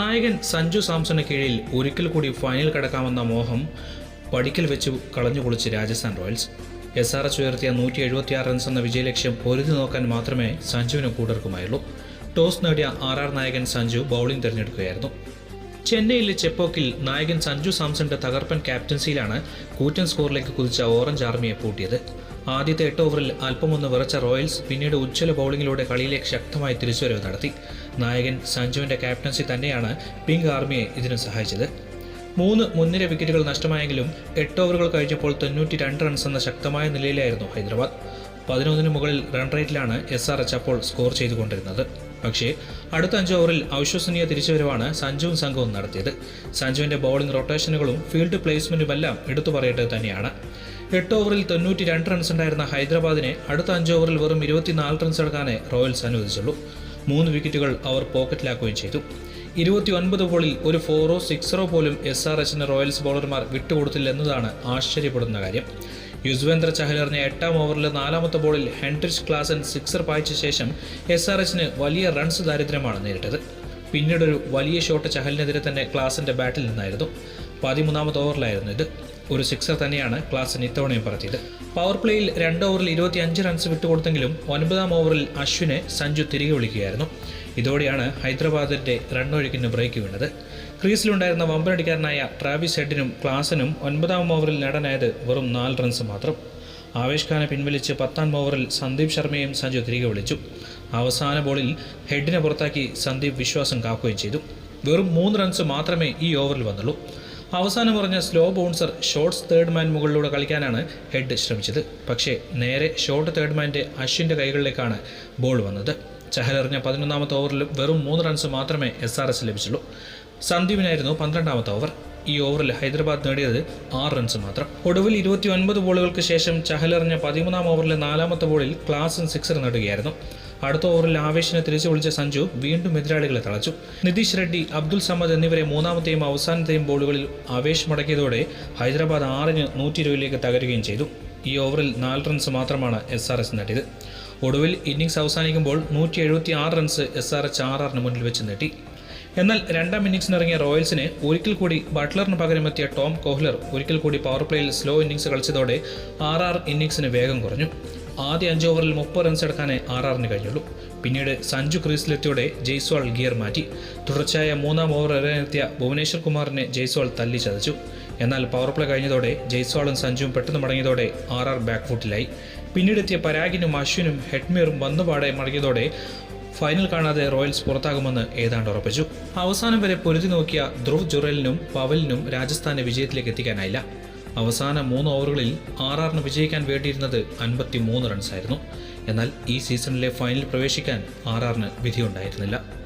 നായകൻ സഞ്ജു സാംസന് കീഴിൽ ഒരിക്കൽ കൂടി ഫൈനൽ കടക്കാമെന്ന മോഹം പടിക്കൽ വെച്ച് കളഞ്ഞുകുളിച്ച് Rajasthan Royals. S R H ഉയർത്തിയ നൂറ്റി എഴുപത്തിയാറ് റൺസ് എന്ന വിജയലക്ഷ്യം പൊരുതി നോക്കാൻ മാത്രമേ സഞ്ജുവിന് കൂടർക്കുമായുള്ളൂ ടോസ് നേടിയ ആർ ആർ നായകൻ സഞ്ജു ബൗളിംഗ് തിരഞ്ഞെടുക്കുകയായിരുന്നു. ചെന്നൈയിലെ ചെപ്പോക്കിൽ നായകൻ സഞ്ജു സാംസന്റെ തകർപ്പൻ ക്യാപ്റ്റൻസിയിലാണ് കൂറ്റൻ സ്കോറിലേക്ക് കുതിച്ച ഓറഞ്ച് ആർമിയെ പൂട്ടിയത്. ആദ്യത്തെ എട്ട് ഓവറിൽ അല്പമൊന്ന് വിറച്ച റോയൽസ് പിന്നീട് ഉജ്ജ്വല ബൗളിങ്ങിലൂടെ കളിയിലേക്ക് ശക്തമായി തിരിച്ചുവരവ് നടത്തി. നായകൻ സഞ്ജുവിന്റെ ക്യാപ്റ്റൻസി തന്നെയാണ് പിങ്ക് ആർമിയെ ഇതിന് സഹായിച്ചത്. മൂന്ന് മുൻനിര വിക്കറ്റുകൾ നഷ്ടമായെങ്കിലും എട്ട് ഓവറുകൾ കഴിഞ്ഞപ്പോൾ തൊണ്ണൂറ്റി രണ്ട് റൺസ് എന്ന ശക്തമായ നിലയിലായിരുന്നു ഹൈദരാബാദ്. പതിനൊന്നിന് മുകളിൽ റൺ റേറ്റിലാണ് എസ് ആർ എച്ച് അപ്പോൾ സ്കോർ ചെയ്തുകൊണ്ടിരുന്നത്. പക്ഷേ അടുത്ത അഞ്ച് ഓവറിൽ അവിശ്വസനീയ തിരിച്ചുവരവാണ് സഞ്ജുവും സംഘവും നടത്തിയത്. സഞ്ജുവിന്റെ ബൗളിംഗ് റൊട്ടേഷനുകളും ഫീൽഡ് പ്ലേസ്മെന്റുമെല്ലാം എടുത്തു പറയേണ്ടത് തന്നെയാണ്. എട്ട് ഓവറിൽ തൊണ്ണൂറ്റി രണ്ട് റൺസ് ഉണ്ടായിരുന്ന ഹൈദരാബാദിനെ അടുത്ത അഞ്ച് ഓവറിൽ വെറും ഇരുപത്തിനാല് റൺസ് എടുക്കാനേ റോയൽസ് അനുവദിച്ചുള്ളൂ. മൂന്ന് വിക്കറ്റുകൾ അവർ പോക്കറ്റിലാക്കുകയും ചെയ്തു. ഇരുപത്തി ഒൻപത് ബോളിൽ ഒരു ഫോറോ സിക്സറോ പോലും എസ് ആർ എച്ചിന് റോയൽസ് ബൗളർമാർ വിട്ടുകൊടുത്തില്ലെന്നതാണ് ആശ്ചര്യപ്പെടുന്ന കാര്യം. യുസ്വേന്ദ്ര ചഹലറിനെ എട്ടാം ഓവറിലെ നാലാമത്തെ ബോളിൽ ഹെൻട്രിച്ച് ക്ലാസൻ സിക്സർ പായിച്ച ശേഷം എസ് ആർ എച്ചിന് വലിയ റൺസ് ദാരിദ്ര്യമാണ് നേരിട്ടത്. പിന്നീടൊരു വലിയ ഷോട്ട് ചഹലിനെതിരെ തന്നെ ക്ലാസിന്റെ ബാറ്റിൽ നിന്നായിരുന്നു. പതിമൂന്നാമത്തെ ഓവറിലായിരുന്നു ഇത്. ഒരു സിക്സർ തന്നെയാണ് ക്ലാസിന് ഇത്തവണയും പറത്തിയത് പവർ പ്ലേയിൽ രണ്ട് ഓവറിൽ ഇരുപത്തി അഞ്ച് റൺസ് വിട്ടുകൊടുത്തെങ്കിലും ഒൻപതാം ഓവറിൽ അശ്വിനെ സഞ്ജു തിരികെ വിളിക്കുകയായിരുന്നു. ഇതോടെയാണ് ഹൈദരാബാദിന്റെ റണ്ണൊഴുക്കിന് ബ്രേക്ക് വീണത്. ക്രീസിലുണ്ടായിരുന്ന വമ്പനടിക്കാരനായ ട്രാവിസ് ഹെഡിനും ക്ലാസിനും ഒൻപതാം ഓവറിൽ നേടാനായത് വെറും നാല് റൺസ് മാത്രം. ആവേശ് ഖാനെ പിൻവലിച്ച് പത്താം ഓവറിൽ സന്ദീപ് ശർമ്മയും സഞ്ജു തിരികെ വിളിച്ചു. അവസാന ബോളിൽ ഹെഡിനെ പുറത്താക്കി സന്ദീപ് വിശ്വാസം കാക്കുകയും ചെയ്തു. വെറും മൂന്ന് റൺസ് മാത്രമേ ഈ ഓവറിൽ വന്നുള്ളൂ. അവസാനം പറഞ്ഞ slow bouncer shorts third man മുകളിലൂടെ കളിക്കാനാണ് ഹെഡ് ശ്രമിച്ചത്. പക്ഷേ നേരെ ഷോർട്ട് തേർഡ് മാന്റെ അശ്വിന്റെ കൈകളിലേക്കാണ് ബോൾ വന്നത്. ചഹലെറിഞ്ഞ പതിനൊന്നാമത്തെ ഓവറിൽ വെറും മൂന്ന് റൺസ് മാത്രമേ എസ് ആർ എസ് ലഭിച്ചുള്ളൂ. സന്ദീപിനായിരുന്നു പന്ത്രണ്ടാമത്തെ ഓവർ ഈ ഓവറിൽ ഹൈദരാബാദ് നേടിയത് ആറ് റൺസ് മാത്രം. ഒടുവിൽ ഇരുപത്തി ഒൻപത് ബോളുകൾക്ക് ശേഷം ചഹലെറിഞ്ഞ പതിമൂന്നാം ഓവറിലെ നാലാമത്തെ ബോളിൽ ക്ലാസ് സിക്സർ നേടുകയായിരുന്നു. അടുത്ത ഓവറിൽ ആവേശനെ തിരിച്ചു വിളിച്ച സഞ്ജു വീണ്ടും എതിരാളികളെ തളച്ചു. നിതീഷ് റെഡ്ഡി അബ്ദുൽ സമദ് എന്നിവരെ മൂന്നാമത്തെയും അവസാനത്തെയും ബോളുകളിൽ ആവേശമടക്കിയതോടെ ഹൈദരാബാദ് ആറിന് നൂറ്റി ഇരുപതിലേക്ക് തകരുകയും ചെയ്തു. ഈ ഓവറിൽ നാല് റൺസ് മാത്രമാണ് എസ് ആർ എസ് നേടിയത്. ഒടുവിൽ ഇന്നിംഗ്സ് അവസാനിക്കുമ്പോൾ നൂറ്റി എഴുപത്തി ആറ് runs S R H R ആറിന് മുന്നിൽ വെച്ച് നേടി എന്നാൽ രണ്ടാം ഇന്നിങ്സിനിറങ്ങിയ റോയൽസിനെ ഒരിക്കൽ കൂടി ബട്ട്ലറിന് പകരമെത്തിയ ടോം കോഹ്ലർ ഒരിക്കൽ കൂടി പവർ പ്ലേയിൽ സ്ലോ ഇന്നിങ്സ് കളിച്ചതോടെ ആർ ആർ ഇന്നിംഗ്സിന് വേഗം കുറഞ്ഞു. ആദ്യ അഞ്ച് ഓവറിൽ മുപ്പത് റൺസ് എടുക്കാനേ ആർ ആറിന് കഴിഞ്ഞുള്ളൂ പിന്നീട് സഞ്ജു ക്രീസിലെത്തിയോടെ ജയ്സ്വാൾ ഗിയർ മാറ്റി. തുടർച്ചയായ മൂന്നാം ഓവർ എറിയാനെത്തിയ ഭുവനേശ്വർ കുമാറിനെ ജയ്സ്വാൾ തല്ലി ചതച്ചു. എന്നാൽ പവർ പ്ലേ കഴിഞ്ഞതോടെ ജയ്സ്വാളും സഞ്ജുവും പെട്ടെന്ന് മടങ്ങിയതോടെ ആർ ആർ ബാക്ക് ഫുട്ടിലായി പിന്നീടെത്തിയ പരാഗിനും അശ്വിനും ഹെഡ്മീറും വന്നുപാടെ മടങ്ങിയതോടെ ഫൈനൽ കാണാതെ റോയൽസ് പുറത്താകുമെന്ന് ഏതാണ്ട് ഉറപ്പിച്ചു. അവസാനം വരെ പൊരുതി നോക്കിയ ധ്രുവ് ജുറലിനും പവലിനും രാജസ്ഥാനെ വിജയത്തിലേക്ക് എത്തിക്കാനായില്ല. അവസാന മൂന്ന് ഓവറുകളിൽ ആർ ആറിന് വിജയിക്കാൻ വേണ്ടിയിരുന്നത് അൻപത്തി മൂന്ന് റൺസായിരുന്നു. എന്നാൽ ഈ സീസണിലെ ഫൈനൽ പ്രവേശിക്കാൻ ആർ ആറിന് വിധിയുണ്ടായിരുന്നില്ല.